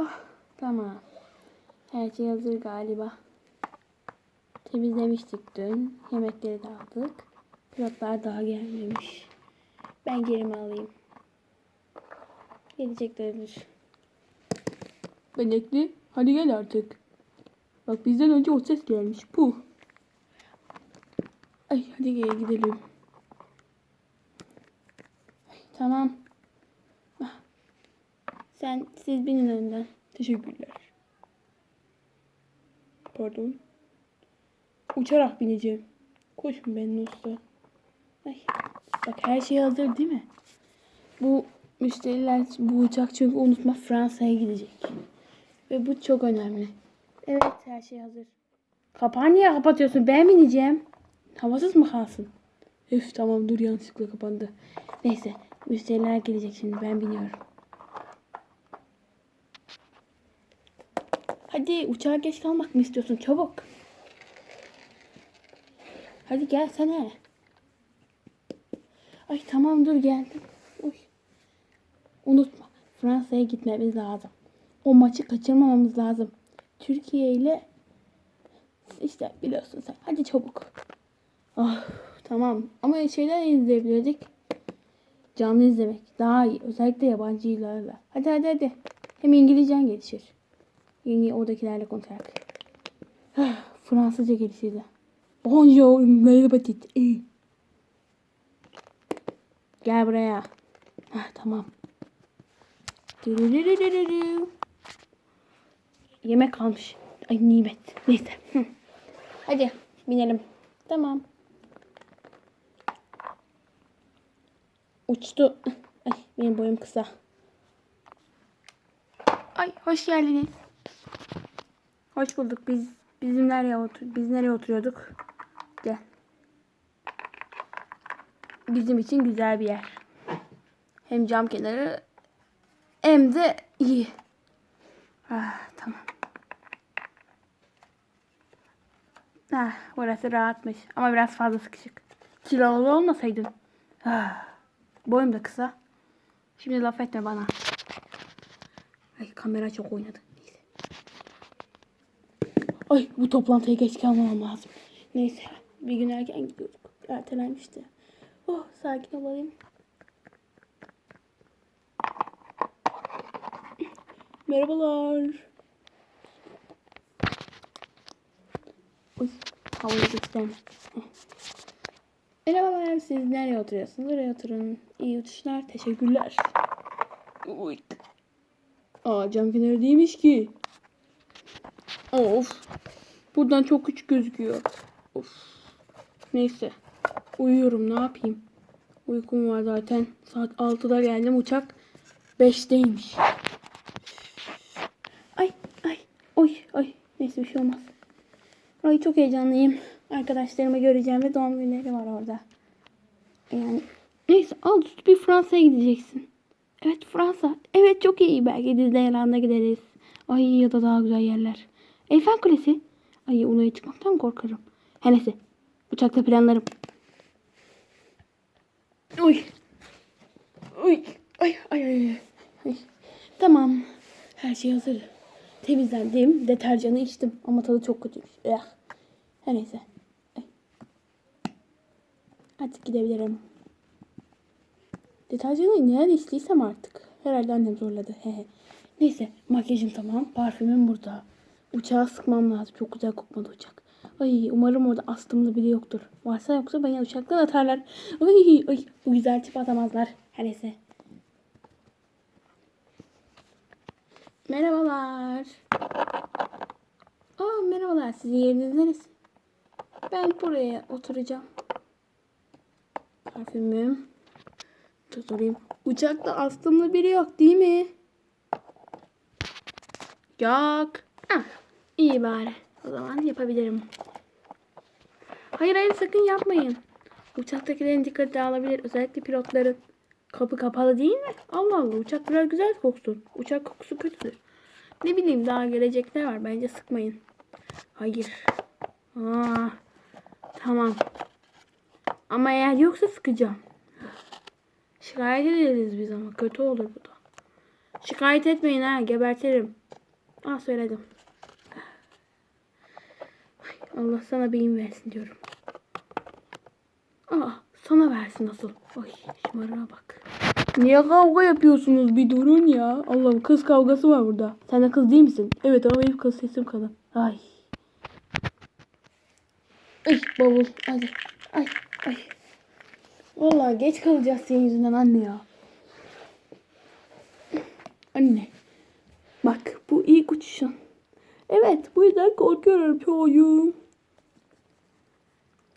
Oh, tamam. Her şey hazır galiba. Temizlemiştik dün. Yemekleri de aldık. Pilotlar daha gelmemiş. Ben gerimi alayım. Geleceklerdir. Benekli, hadi gel artık. Bak bizden önce o ses gelmiş. Puh. Ay hadi gel gidelim. Ay, tamam. Sen siz binin önden. Teşekkürler. Pardon. Uçarak bineceğim. Koşun benim usta. Ay. Bak her şey hazır değil mi? Bu müşteriler bu uçak çünkü unutma Fransa'ya gidecek. Ve bu çok önemli. Evet her şey hazır. Kapağı niye kapatıyorsun? Ben bineceğim. Havasız mı kalsın? Üf tamam dur yanlışlıkla kapandı. Neyse müşteriler gelecek şimdi ben biniyorum. Hadi uçağa geç kalmak mı istiyorsun? Çabuk. Hadi gelsene. Ay tamam dur geldim. Uy. Unutma Fransa'ya gitmemiz lazım. O maçı kaçırmamamız lazım. Türkiye ile işte biliyorsun sen. Hadi çabuk. Ah tamam ama şeyler izleyebilirdik. Canlı izlemek daha iyi. Özellikle yabancılarla. Hadi hadi hadi. Hem İngilizcen gelişir. Yeni oradakilerle konuşarak. Ah, Fransızca gelişir de. Bonjour, merhaba tit. Gel buraya. Ah, tamam. Yemek kalmış. Ay nimet. Neyse. Hadi binelim. Tamam. Uçtu. Ay benim boyum kısa. Ay hoş geldiniz. Hoş bulduk. Biz bizim nereye otur biz nereye oturuyorduk? Gel. Bizim için güzel bir yer. Hem cam kenarı hem de iyi. Ah, tamam. Ah, burası rahatmış ama biraz fazla sıkışık. Kilolu olmasaydın. Ah, boyum da kısa. Şimdi laf etme bana. Ay kamera çok oynadı. Ay bu toplantıya geç kalmamam lazım. Neyse bir gün erken gidiyorduk. Ertelenmişti. Oh sakin olayım. Merhabalar. Uy, havayı göstermek. Merhabalar, siz nereye oturuyorsunuz? Oraya oturun. İyi uçuşlar, teşekkürler. Uy. Aa, cam kenarı değilmiş ki. Of. Buradan çok küçük gözüküyor. Of. Neyse. Uyuyorum, ne yapayım? Uykum var zaten. Saat 6'da geldim, uçak 5'teymiş. Ay ay oy ay neyse bir şey olmaz. Ay çok heyecanlıyım. Arkadaşlarımı göreceğim ve doğum günleri var orada. Yani neyse al üstü bir Fransa'ya gideceksin. Evet Fransa. Evet çok iyi. Belki Disneyland'a gideriz. Ay ya da daha güzel yerler. Eyfel Kulesi. Ay oraya çıkmaktan korkarım. Her neyse. Uçakta planlarım. Uy. Uy. Ay ay ay. ay. Tamam. Her şey hazır. Temizlendim. Deterjanı içtim. Ama tadı çok kötüymüş. Eh. Her neyse. Artık gidebilirim. Deterjanı nerede içtiysem artık. Herhalde annem zorladı. Hehe. Neyse makyajım tamam. Parfümüm burada. Uçağa sıkmam lazım. Çok güzel kokmadı uçak. Ay umarım orada astımlı biri yoktur. Varsa yoksa beni uçaktan atarlar. Ay ay bu güzel tip atamazlar. Her neyse. Merhabalar. Aa merhabalar. Sizin yeriniz neresi? Ben buraya oturacağım. Parfümüm. Dur sorayım. Uçakta astımlı biri yok değil mi? Yok. Ah, iyi bari. O zaman yapabilirim. Hayır hayır sakın yapmayın. Uçaktakilerin dikkati dağılabilir. Özellikle pilotların. Kapı kapalı değil mi? Allah Allah uçak biraz güzel koksun. Uçak kokusu kötüdür. Ne bileyim daha gelecekler var. Bence sıkmayın. Hayır. Aa, tamam. Ama eğer yoksa sıkacağım. Şikayet ederiz biz ama kötü olur bu da. Şikayet etmeyin ha gebertirim. Aa söyledim. Allah sana beyin versin diyorum. Aa sana versin nasıl? Ay şımarığa bak. Niye kavga yapıyorsunuz? Bir durun ya. Allah'ım kız kavgası var burada. Sen de kız değil misin? Evet ama benim kız sesim kalın. Ay. Ay bavul. Hadi. Ay ay. Vallahi geç kalacağız senin yüzünden anne ya. Anne. Bak bu ilk uçuşun. Evet bu yüzden korkuyorum çocuğum.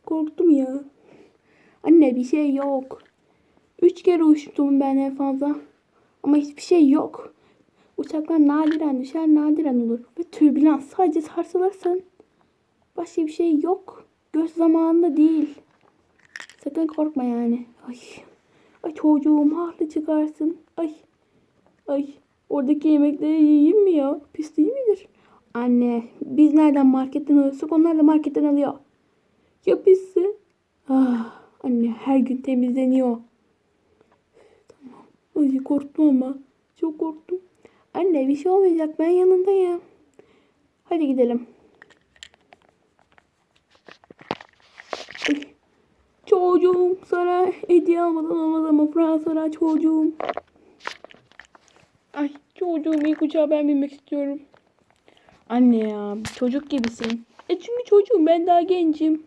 Korktum ya. Anne bir şey yok. Üç kere uçtum ben en fazla. Ama hiçbir şey yok. Uçaklar nadiren düşer nadiren olur. Ve türbülans sadece sarsılırsan. Başka bir şey yok. Göz zamanında değil. Sakın korkma yani. Ay. Ay çocuğum haklı çıkarsın. Ay. Ay. Oradaki yemekleri yiyeyim mi ya? Pis değil midir? Anne biz nereden marketten alıyorsak onlar da marketten alıyor. Ya pisse? Ah, anne her gün temizleniyor. Tamam. Ay korktum ama. Çok korktum. Anne bir şey olmayacak ben yanındayım. Hadi gidelim. Çocuğum sana hediye almadan olmaz ama Fransa'da çocuğum. Ay çocuğum ilk uçağa ben binmek istiyorum. Anne ya çocuk gibisin. E çünkü çocuğum ben daha gencim.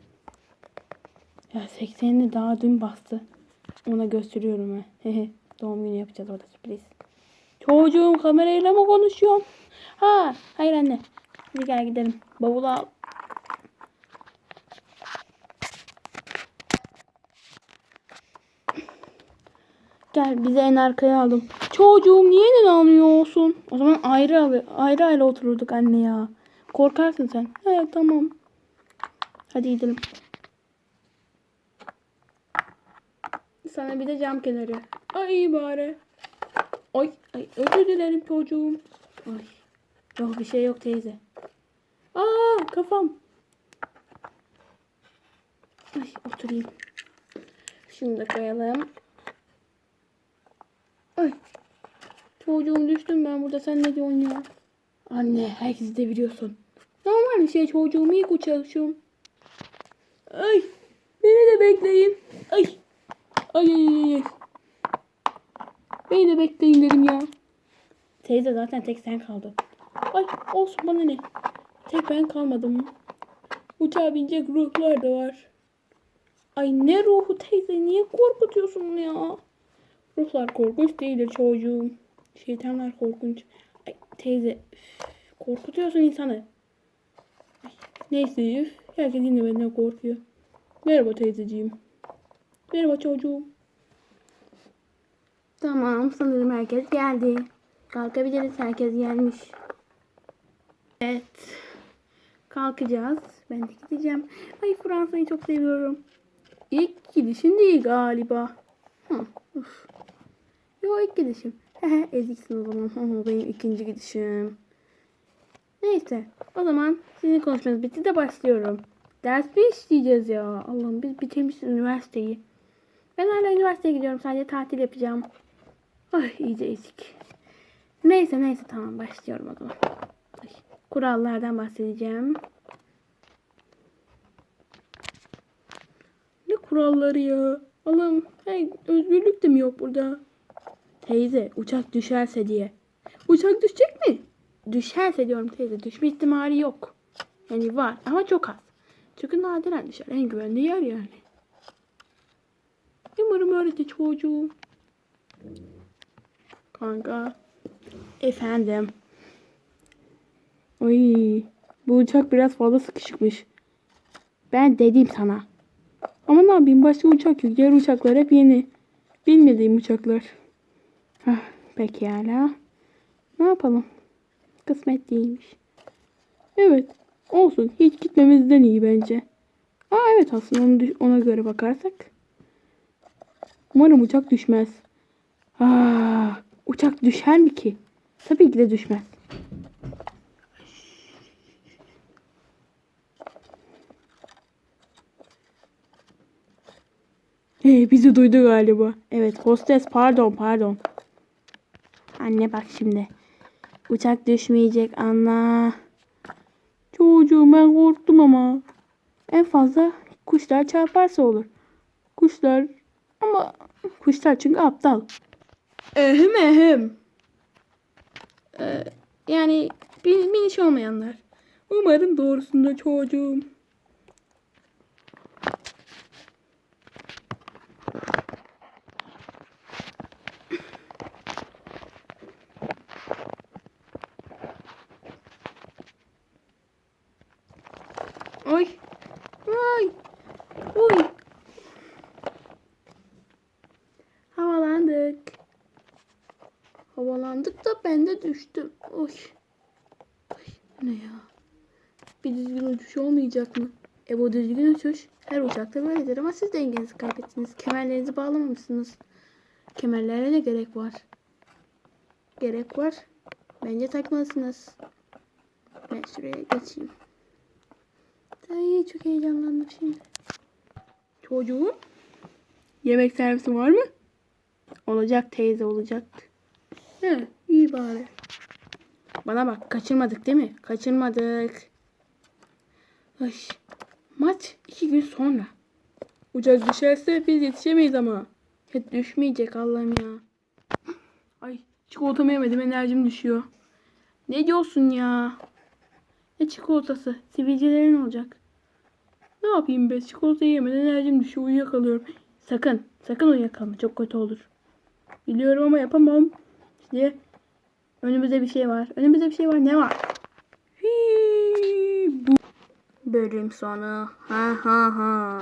Ya 80'ini daha dün bastı. Ona gösteriyorum. Hehe. Doğum günü yapacağız orada sürpriz. Çocuğum kamerayla mı konuşuyorsun? Ha, hayır anne. Hadi gel gidelim. Bavulu al. Gel bize en arkaya aldım. Çocuğum niye neden almıyorsun? O zaman ayrı al- ayrı ayrı otururduk anne ya. Korkarsın sen. He tamam. Hadi gidelim. Sana bir de cam kenarı. Ay bari. Ay, ay özür dilerim çocuğum. Ay. Yok bir şey yok teyze. Aa kafam. Ay oturayım. Şimdi de koyalım. Ay. Çocuğum düştüm ben burada. Sen ne diyorsun ya? Anne herkesi deviriyorsun. Normal bir şey çocuğum ilk uçuşum. Ay. Beni de bekleyin. Ay. Ay ay ay. Beni de bekleyin dedim ya. Teyze zaten tek sen kaldın. Ay olsun bana ne. Tek ben kalmadım. Uçağa binecek ruhlar da var. Ay ne ruhu teyze niye korkutuyorsun ya? Ruhlar korkunç değildir çocuğum. Şeytanlar korkunç. Ay teyze korkutuyorsun insanı. Ay, neyse üf, herkes yine benden korkuyor. Merhaba teyzeciğim. Merhaba çocuğum. Tamam sanırım herkes geldi. Kalkabiliriz herkes gelmiş. Evet. Kalkacağız. Ben de gideceğim. Ay Fransa'yı çok seviyorum. İlk gidişim değil galiba. Hı, uf. Yo ilk gidişim. Eziksin o zaman. Benim ikinci gidişim. Neyse. O zaman sizin konuşmanız bitti de başlıyorum. Ders mi işleyeceğiz ya? Allah'ım biz bitirmişiz üniversiteyi. Ben hala üniversiteye gidiyorum. Sadece tatil yapacağım. Ay iyice ezik. Neyse neyse tamam başlıyorum o zaman. Kurallardan bahsedeceğim. Ne kuralları ya? Allah'ım hey, özgürlük de mi yok burada? Teyze uçak düşerse diye. Uçak düşecek mi? Düşerse diyorum teyze. Düşme ihtimali yok. Yani var ama çok az. Çünkü nadiren düşer. En güvenli yer yani. Umarım de çocuğum. Kanka. Efendim. Oy. Bu uçak biraz fazla sıkışıkmış. Ben dedim sana. Ama ne yapayım başka uçak yok. Diğer uçaklar hep yeni. Bilmediğim uçaklar. Hah, pekala. Ne yapalım? Kısmet değilmiş. Evet. Olsun. Hiç gitmemizden iyi bence. Aa evet aslında onu ona göre bakarsak. Umarım uçak düşmez. Aa, uçak düşer mi ki? Tabii ki de düşmez. Hey, bizi duydu galiba. Evet hostes pardon pardon. Anne bak şimdi. Uçak düşmeyecek anla. Çocuğum ben korktum ama. En fazla kuşlar çarparsa olur. Kuşlar ama kuşlar çünkü aptal. Ehem ehem. Ee, yani bil, bilinç olmayanlar. Umarım doğrusunda çocuğum. Oy. Oy. Oy. Havalandık. Havalandık da ben de düştüm. Oy. Ay, ne ya? Bir düzgün uçuş olmayacak mı? E bu düzgün uçuş her uçakta böyledir ama siz dengenizi kaybettiniz. Kemerlerinizi bağlamamışsınız. Kemerlere ne gerek var? Gerek var. Bence takmalısınız. Ben şuraya geçeyim. Ay çok heyecanlandım şimdi. Çocuğum. Yemek servisi var mı? Olacak teyze olacak. He iyi bari. Bana bak kaçırmadık değil mi? Kaçırmadık. Ay, maç iki gün sonra. Uçak düşerse biz yetişemeyiz ama. Hiç düşmeyecek Allah'ım ya. Ay çikolatamı yemedim enerjim düşüyor. Ne diyorsun ya? Ne çikolatası? Sivilcelerin olacak. Ne yapayım be? Çikolata yemeden enerjim düşüyor. Uyuyakalıyorum. Sakın. Sakın uyuyakalma. Çok kötü olur. Biliyorum ama yapamam. İşte önümüzde bir şey var. Önümüzde bir şey var. Ne var? Hii, bu bölüm sonu. Ha ha ha.